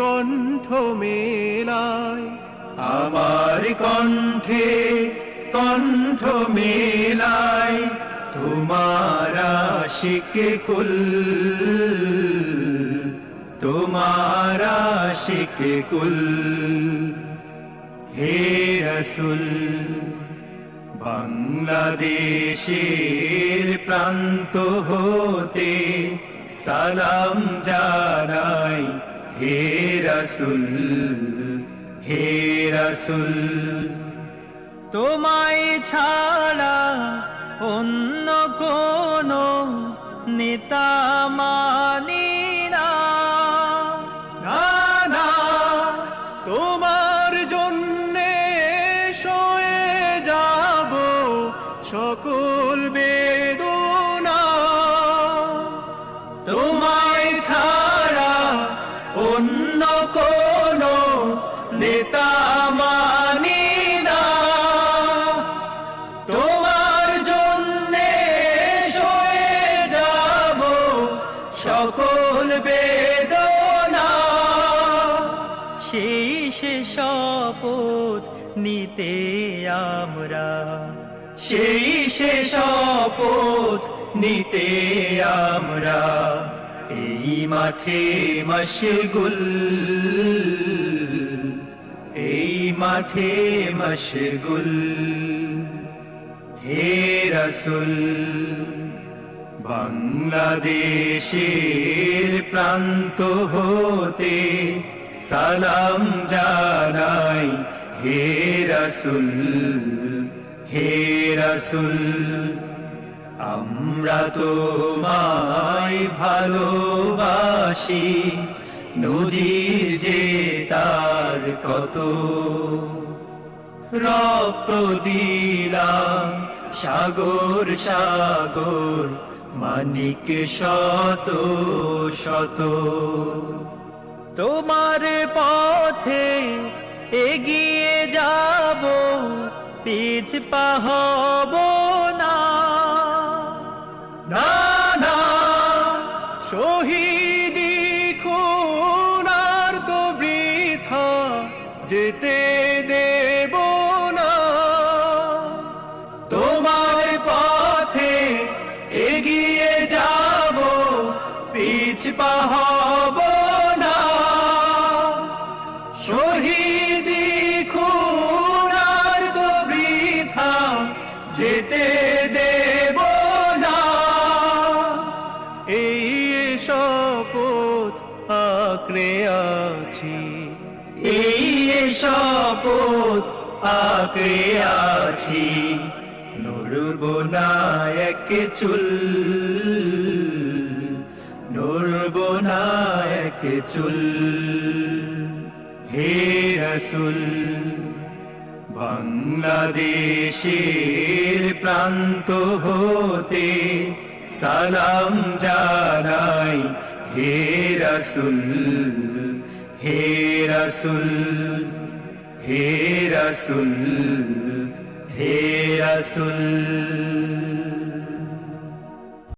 কণ্ঠ মেলায় আমার কণ্ঠে কণ্ঠ মেলায় তোমার আশিক কুল, তোমার আশিক কুল। হে রসুল, বাংলাদেশের প্রান্ত হতে সালাম জানাই হে রসুল হে রসুল, তোমায় ছাড়া অন্য কোন নেতা মানি না। না তোমার জন্যে সয়ে যাব সকল বেদনা। সকল বেদনা। সে শপথ নিতে আমরা। সে শপথ নিতে আমরা। এই মাঠে মশগুল এই মাঠে মশগুল। হে রসুল। বাংলাদেশের প্রান্ত হতে সালাম জানাই হে রসুল হে রসুল। আমরা তোমায় ভালোবাসি, নজির যে তার কত। রক্ত দিলাম সাগর সাগর মানিক শত শত। তোমার পথে এগিয়ে যাব, পিছ পাহব না। না না, শহীদি খুনার তো বৃথা যেতে আঁকড়ে আছি। এই শপথ আঁকড়ে আছি। নড়ব না এক চুল, নড়ব না এক চুল। হে রসুল, বাংলাদেশের প্রান্ত হতে সালাম জানাই হে রসুল হে রসুল হে রসুল হে রসুল।